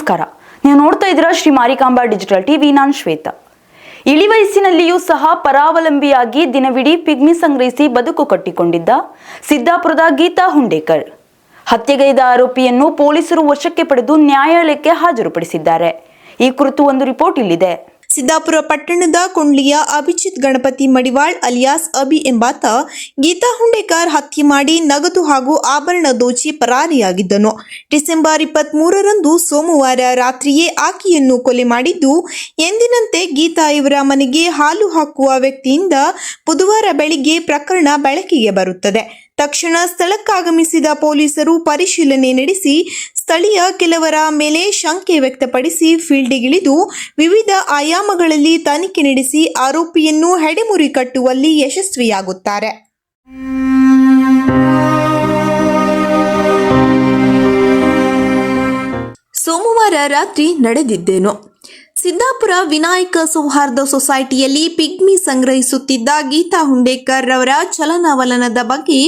ನಮಸ್ಕಾರ. ನೀವು ನೋಡ್ತಾ ಇದ್ದೀರಾ ಶ್ರೀ ಮಾರಿಕಾಂಬಾ ಡಿಜಿಟಲ್ ಟಿವಿ. ನಾನು ಶ್ವೇತಾ. ಇಳಿ ವಯಸ್ಸಿನಲ್ಲಿಯೂ ಸಹ ಪರಾವಲಂಬಿಯಾಗಿ ದಿನವಿಡೀ ಪಿಗ್ಮಿ ಸಂಗ್ರಹಿಸಿ ಬದುಕು ಕಟ್ಟಿಕೊಂಡಿದ್ದ ಸಿದ್ದಾಪುರದ ಗೀತಾ ಹುಂಡೇಕರ್. ಹತ್ಯೆಗೈದ ಆರೋಪಿಯನ್ನು ಪೊಲೀಸರು ವಶಕ್ಕೆ ಪಡೆದು ನ್ಯಾಯಾಲಯಕ್ಕೆ ಹಾಜರುಪಡಿಸಿದ್ದಾರೆ. ಈ ಕುರಿತು ಒಂದು ರಿಪೋರ್ಟ್ ಇಲ್ಲಿದೆ. ಸಿದ್ದಾಪುರ ಪಟ್ಟಣದ ಕುಂಡ್ಲಿಯ ಅಭಿಜಿತ್ ಗಣಪತಿ ಮಡಿವಾಳ್ ಅಲಿಯಾಸ್ ಅಬಿ ಎಂಬಾತ ಗೀತಾ ಹುಂಡೇಕರ್ ಹತ್ಯೆ ಮಾಡಿ ನಗದು ಹಾಗೂ ಆಭರಣ ದೋಚಿ ಪರಾರಿಯಾಗಿದ್ದನು. ಡಿಸೆಂಬರ್ ಇಪ್ಪತ್ತ್ ಮೂರರಂದು ಸೋಮವಾರ ರಾತ್ರಿಯೇ ಆಕೆಯನ್ನು ಕೊಲೆ ಮಾಡಿದ್ದು, ಎಂದಿನಂತೆ ಗೀತಾ ಇವರ ಮನೆಗೆ ಹಾಲು ಹಾಕುವ ವ್ಯಕ್ತಿಯಿಂದ ಬುಧವಾರ ಬೆಳಿಗ್ಗೆ ಪ್ರಕರಣ ಬೆಳಕಿಗೆ ಬರುತ್ತದೆ. ತಕ್ಷಣ ಸ್ಥಳಕ್ಕಾಗಮಿಸಿದ ಪೊಲೀಸರು ಪರಿಶೀಲನೆ ನಡೆಸಿ ಸ್ಥಳೀಯ ಕೆಲವರ ಮೇಲೆ ಶಂಕೆ ವ್ಯಕ್ತಪಡಿಸಿ ಫೀಲ್ಡಿಗಿಳಿದು ವಿವಿಧ ಆಯಾಮಗಳಲ್ಲಿ ತನಿಖೆ ನಡೆಸಿ ಆರೋಪಿಯನ್ನು ಹೆಡೆಮುರಿ ಕಟ್ಟುವಲ್ಲಿ ಯಶಸ್ವಿಯಾಗುತ್ತಾರೆ. ಸೋಮವಾರ ರಾತ್ರಿ ನಡೆದಿದ್ದೇನು? ಸಿದ್ದಾಪುರ ವಿನಾಯಕ ಸೌಹಾರ್ದ ಸೊಸೈಟಿಯಲ್ಲಿ ಪಿಗ್ಮಿ ಸಂಗ್ರಹಿಸುತ್ತಿದ್ದ ಗೀತಾ ಹುಂಡೇಕರ್ ರವರ ಚಲನವಲನದ ಬಗ್ಗೆ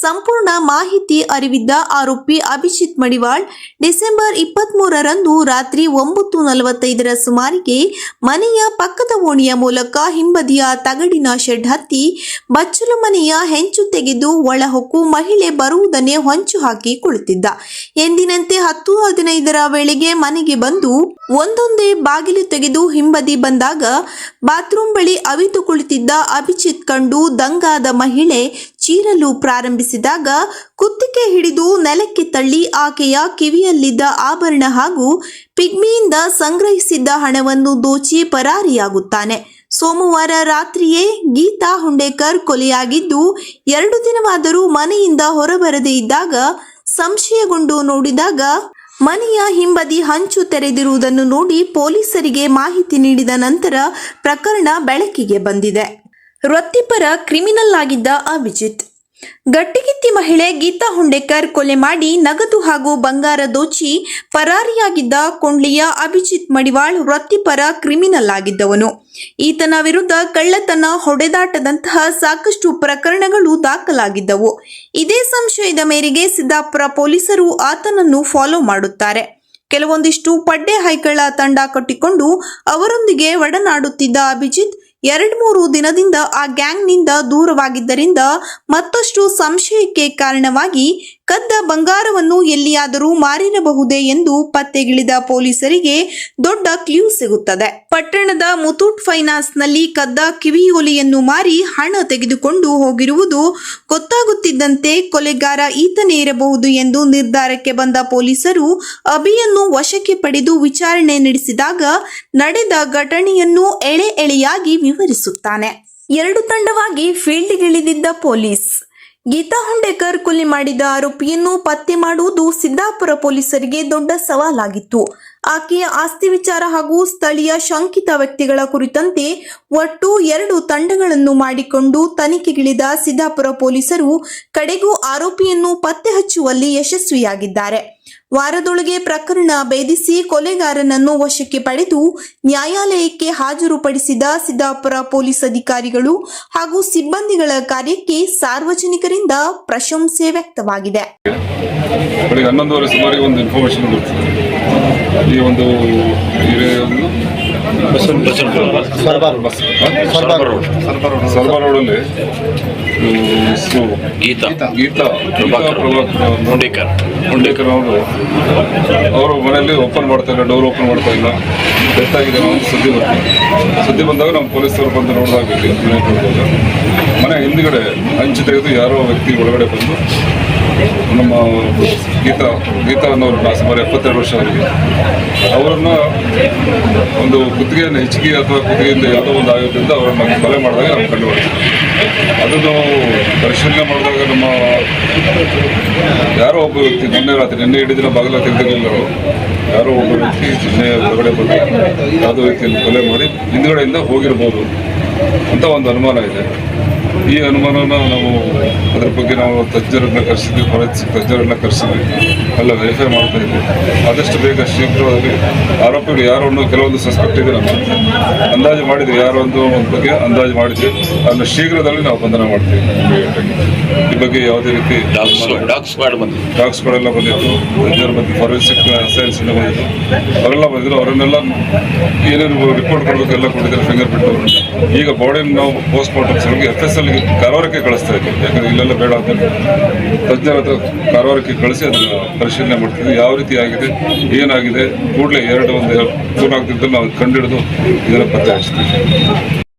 ಸಂಪೂರ್ಣ ಮಾಹಿತಿ ಅರಿವಿದ್ದ ಆರೋಪಿ ಅಭಿಜಿತ್ ಮಡಿವಾಳ್ ಡಿಸೆಂಬರ್ ಇಪ್ಪತ್ಮೂರರಂದು ರಾತ್ರಿ ಒಂಬತ್ತು ನಲವತ್ತೈದರ ಸುಮಾರಿಗೆ ಮನೆಯ ಪಕ್ಕದ ಓಣಿಯ ಮೂಲಕ ಹಿಂಬದಿಯ ತಗಡಿನ ಶೆಡ್ ಹತ್ತಿ ಬಚ್ಚಲು ಮನೆಯ ಹೆಂಚು ತೆಗೆದು ಒಳಹೊಕ್ಕು ಮಹಿಳೆ ಬರುವುದನ್ನೇ ಹೊಂಚು ಹಾಕಿ ಕುಳಿತಿದ್ದ ಎಂದಿನಂತೆ ಹತ್ತು ಹದಿನೈದರ ವೇಳೆಗೆ ಮನೆಗೆ ಬಂದು ಒಂದೊಂದೇ ಬಾಗಿಲು ತೆಗೆದು ಹಿಂಬದಿ ಬಂದಾಗ ಬಾತ್ರೂಮ್ ಬಳಿ ಅವಿತು ಕುಳಿತಿದ್ದ ಅಭಿಜಿತ್ ಕಂಡು ದಂಗಾದ ಮಹಿಳೆ ಚೀರಲು ಪ್ರಾರಂಭಿಸಿದಾಗ ಕುತ್ತಿಗೆ ಹಿಡಿದು ನೆಲಕ್ಕೆ ತಳ್ಳಿ ಆಕೆಯ ಕಿವಿಯಲ್ಲಿದ್ದ ಆಭರಣ ಹಾಗೂ ಪಿಗ್ಮಿಯಿಂದ ಸಂಗ್ರಹಿಸಿದ್ದ ಹಣವನ್ನು ದೋಚಿ ಪರಾರಿಯಾಗುತ್ತಾನೆ. ಸೋಮವಾರ ರಾತ್ರಿಯೇ ಗೀತಾ ಹುಂಡೇಕರ್ ಕೊಲೆಯಾಗಿದ್ದು, ಎರಡು ದಿನವಾದರೂ ಮನೆಯಿಂದ ಹೊರಬರದೇ ಇದ್ದಾಗ ಸಂಶಯಗೊಂಡು ನೋಡಿದಾಗ ಮನೆಯ ಹಿಂಬದಿ ಹಂಚು ತೆರೆದಿರುವುದನ್ನು ನೋಡಿ ಪೊಲೀಸರಿಗೆ ಮಾಹಿತಿ ನೀಡಿದ ನಂತರ ಪ್ರಕರಣ ಬೆಳಕಿಗೆ ಬಂದಿದೆ. ವೃತ್ತಿಪರ ಕ್ರಿಮಿನಲ್ ಆಗಿದ್ದ ಅಭಿಜಿತ್. ಗಟ್ಟಿಗಿತ್ತಿ ಮಹಿಳೆ ಗೀತಾ ಹುಂಡೇಕರ್ ಕೊಲೆ ಮಾಡಿ ನಗದು ಹಾಗೂ ಬಂಗಾರ ದೋಚಿ ಪರಾರಿಯಾಗಿದ್ದ ಕೊಂಡ್ಲಿಯ ಅಭಿಜಿತ್ ಮಡಿವಾಳ್ ವೃತ್ತಿಪರ ಕ್ರಿಮಿನಲ್ ಆಗಿದ್ದವನು. ಈತನ ವಿರುದ್ಧ ಕಳ್ಳತನ, ಹೊಡೆದಾಟದಂತಹ ಸಾಕಷ್ಟು ಪ್ರಕರಣಗಳು ದಾಖಲಾಗಿದ್ದವು. ಇದೇ ಸಂಶಯದ ಮೇರೆಗೆ ಸಿದ್ದಾಪುರ ಪೊಲೀಸರು ಆತನನ್ನು ಫಾಲೋ ಮಾಡುತ್ತಾರೆ. ಕೆಲವೊಂದಿಷ್ಟು ಪಡ್ಡೆ ಹೈಕಳ ತಂಡ ಕಟ್ಟಿಕೊಂಡು ಅವರೊಂದಿಗೆ ಒಡನಾಡುತ್ತಿದ್ದ ಅಭಿಜಿತ್ ಎರಡ್ ಮೂರು ದಿನದಿಂದ ಆ ಗ್ಯಾಂಗ್ನಿಂದ ದೂರವಾಗಿದ್ದರಿಂದ ಮತ್ತಷ್ಟು ಸಂಶಯಕ್ಕೆ ಕಾರಣವಾಗಿ ಕದ್ದ ಬಂಗಾರವನ್ನು ಎಲ್ಲಿಯಾದರೂ ಮಾರಿರಬಹುದೇ ಎಂದು ಪತ್ತೆಗಿಳಿದ ಪೊಲೀಸರಿಗೆ ದೊಡ್ಡ ಕ್ಲೂ ಸಿಗುತ್ತದೆ. ಪಟ್ಟಣದ ಮುತೂಟ್ ಫೈನಾನ್ಸ್ನಲ್ಲಿ ಕದ್ದ ಕಿವಿಯೋಲೆಯನ್ನು ಮಾರಿ ಹಣ ತೆಗೆದುಕೊಂಡು ಹೋಗಿರುವುದು ಗೊತ್ತಾಗುತ್ತಿದ್ದಂತೆ ಕೊಲೆಗಾರ ಈತನೇ ಇರಬಹುದು ಎಂದು ನಿರ್ಧಾರಕ್ಕೆ ಬಂದ ಪೊಲೀಸರು ಅಭಿಯನ್ನು ವಶಕ್ಕೆ ಪಡೆದು ವಿಚಾರಣೆ ನಡೆಸಿದಾಗ ನಡೆದ ಘಟನೆಯನ್ನು ಎಳೆ ಎಳೆಯಾಗಿ ವಿವರಿಸುತ್ತಾನೆ. ಎರಡು ತಂಡವಾಗಿ ಫೀಲ್ಡ್ಗಿಳಿದಿದ್ದ ಪೊಲೀಸ್ ಗೀತಾ ಹುಂಡೇಕರ್ ಕೊಲೆ ಮಾಡಿದ ಆರೋಪಿಯನ್ನು ಪತ್ತೆ ಮಾಡುವುದು ಸಿದ್ದಾಪುರ ಪೊಲೀಸರಿಗೆ ದೊಡ್ಡ ಸವಾಲಾಗಿತ್ತು. ಆಕೆಯ ಆಸ್ತಿ ವಿಚಾರ ಹಾಗೂ ಸ್ಥಳೀಯ ಶಂಕಿತ ವ್ಯಕ್ತಿಗಳ ಕುರಿತಂತೆ ಒಟ್ಟು ಎರಡು ತಂಡಗಳನ್ನು ಮಾಡಿಕೊಂಡು ತನಿಖೆಗಿಳಿದ ಸಿದ್ದಾಪುರ ಪೊಲೀಸರು ಕಡೆಗೂ ಆರೋಪಿಯನ್ನು ಪತ್ತೆ ಹಚ್ಚುವಲ್ಲಿ ಯಶಸ್ವಿಯಾಗಿದ್ದಾರೆ. ವಾರದೊಳಗೆ ಪ್ರಕರಣ ಭೇದಿಸಿ ಕೊಲೆಗಾರನನ್ನು ವಶಕ್ಕೆ ಪಡೆದು ನ್ಯಾಯಾಲಯಕ್ಕೆ ಹಾಜರುಪಡಿಸಿದ ಸಿದ್ದಾಪುರ ಪೊಲೀಸ್ ಅಧಿಕಾರಿಗಳು ಹಾಗೂ ಸಿಬ್ಬಂದಿಗಳ ಕಾರ್ಯಕ್ಕೆ ಸಾರ್ವಜನಿಕರಿಂದ ಪ್ರಶಂಸೆ ವ್ಯಕ್ತವಾಗಿದೆ. ಒಂದು ಇನ್ಫಾರ್ಮೇಶನ್ ಈ ಒಂದು ಸರ್ಬಾರ್ ರೋಡಲ್ಲಿ ಗೀತಾ ಗೀತಾ ಅವರು. ಅವರು. ಮನೆಯಲ್ಲಿ ಓಪನ್ ಮಾಡ್ತಾ ಇಲ್ಲ ಡೋರ್ ಓಪನ್ ಮಾಡ್ತಾ ಇಲ್ಲ. ಡೆತ್ ಆಗಿದೆ ಸುದ್ದಿ ಬರ್ತದೆ ಸುದ್ದಿ ಬಂದಾಗ ನಮ್ಮ ಪೊಲೀಸರು ಬಂದು ನೋಡಿದಾಗ ಮನೆ ಹಿಂದ್ಗಡೆ ಹಂಚು ತೆಗೆದು ಯಾರೋ ವ್ಯಕ್ತಿ ಒಳಗಡೆ ಬಂದು ನಮ್ಮ ಗೀತಾ ಗೀತಾ ಅನ್ನೋರು ಸುಮಾರು ಎಪ್ಪತ್ತೆರಡು ವರ್ಷ ಅವರಿಗೆ. ಅವರನ್ನು ಒಂದು ಕುತ್ತಿಗೆಯನ್ನು ಹೆಚ್ಚಿಗೆ ಅಥವಾ ಕುತ್ತಿಗೆಯಿಂದ ಯಾವುದೋ ಒಂದು ಆಯೋಗದಿಂದ ಅವರನ್ನು ಕೊಲೆ ಮಾಡಿದಾಗ ನಾವು ಕಂಡು ಅದನ್ನು ಪರಿಶೀಲನೆ ಮಾಡಿದಾಗ ನಮ್ಮ ಯಾರೋ ಒಬ್ಬ ವ್ಯಕ್ತಿ ನಿನ್ನೆ ರಾತ್ರಿ, ನಿನ್ನೆ ಇಡೀ ದಿನ ಬಾಗಿಲ ತೆಗೆದಿರಲಿಲ್ಲ ಯಾರೋ ಒಬ್ಬ ವ್ಯಕ್ತಿ ನಿನ್ನೆ ಹೊರಗಡೆ ಬಂದು ಯಾವುದೋ ವ್ಯಕ್ತಿಯನ್ನು ಕೊಲೆ ಮಾಡಿ ಹಿಂದುಗಡೆಯಿಂದ ಹೋಗಿರ್ಬೋದು. ಅಂತ ಒಂದು ಅನುಮಾನ ಇದೆ. ಈ ಅನುಮಾನನ ನಾವು ಅದ್ರ ಬಗ್ಗೆ ನಾವು ತಜ್ಞರನ್ನ ಕರೆಸಿದ್ವಿ ಫೊರೆನ್ಸಿಕ್ ತಜ್ಞರನ್ನ ಕರೆಸಿದ್ವಿ. ಎಲ್ಲ ವೆರಿಫೈ ಮಾಡ್ತಾ ಇದ್ವಿ. ಆದಷ್ಟು ಬೇಗ ಶೀಘ್ರವಾಗಿ ಆರೋಪಿಗಳು ಯಾರು ಅನ್ನೋ ಕೆಲವೊಂದು ಸಸ್ಪೆಕ್ಟ್ ಇದೆ ನಮ್ಮ ಅಂದಾಜು ಮಾಡಿದ್ವಿ ಯಾರು ಒಂದು ಒಂದು ಬಗ್ಗೆ ಅಂದಾಜು ಮಾಡಿದ್ವಿ. ಅದನ್ನು ಶೀಘ್ರದಲ್ಲಿ ನಾವು ಬಂಧನ ಮಾಡ್ತೀವಿ ಈ ಬಗ್ಗೆ ಯಾವುದೇ ರೀತಿ ಡಾಕ್ಸ್ ಡಾಗ್ ಸ್ಕ್ವಾಡ್ ಡಾಕ್ಸ್ಗಳೆಲ್ಲ ಬಂದಿತ್ತು. ತಜ್ಞರು ಬಂದು ಫಾರೆನ್ಸಿಕ್ ಸೈನ್ಸ್ ಇಂದ ಬಂದಿತ್ತು. ಅವರೆಲ್ಲ ಬಂದಿದ್ರು. ಅವರನ್ನೆಲ್ಲ ಏನೇನು ರಿಪೋರ್ಟ್ ಕೊಡಬೇಕು ಎಲ್ಲ ಕೊಟ್ಟಿದ್ದಾರೆ ಫಿಂಗರ್ ಪ್ರಿಂಟ್ ಈಗ ಬಾಡಿನ ನಾವು ಪೋಸ್ಟ್ ಮಾರ್ಟಮ್ ಸಲುವಾಗಿ ಎಫ್ ಎಸ್ ಎಲ್ಗೆ ಕಾರವಾರಕ್ಕೆ ಕಳಿಸ್ತಾ ಇದ್ದೀವಿ. ಯಾಕಂದ್ರೆ ಇಲ್ಲೆಲ್ಲ ಬೇಡ ಅಂತ ತಜ್ಞರ ಹತ್ರ ಕಾರವಾರಕ್ಕೆ ಕಳಿಸಿ ಅದನ್ನ ಪರಿಶೀಲನೆ ಮಾಡ್ತಿದ್ವಿ. ಯಾವ ರೀತಿ ಆಗಿದೆ, ಏನಾಗಿದೆ, ಕೂಡಲೇ ಎರಡು, ಒಂದು ಮೂರ್ನಾಲ್ಕು ದಿನದಲ್ಲಿ ನಾವು ಕಂಡಿಡಿದು ಇದರ ಪತ್ತೆ ಹಚ್ತೀವಿ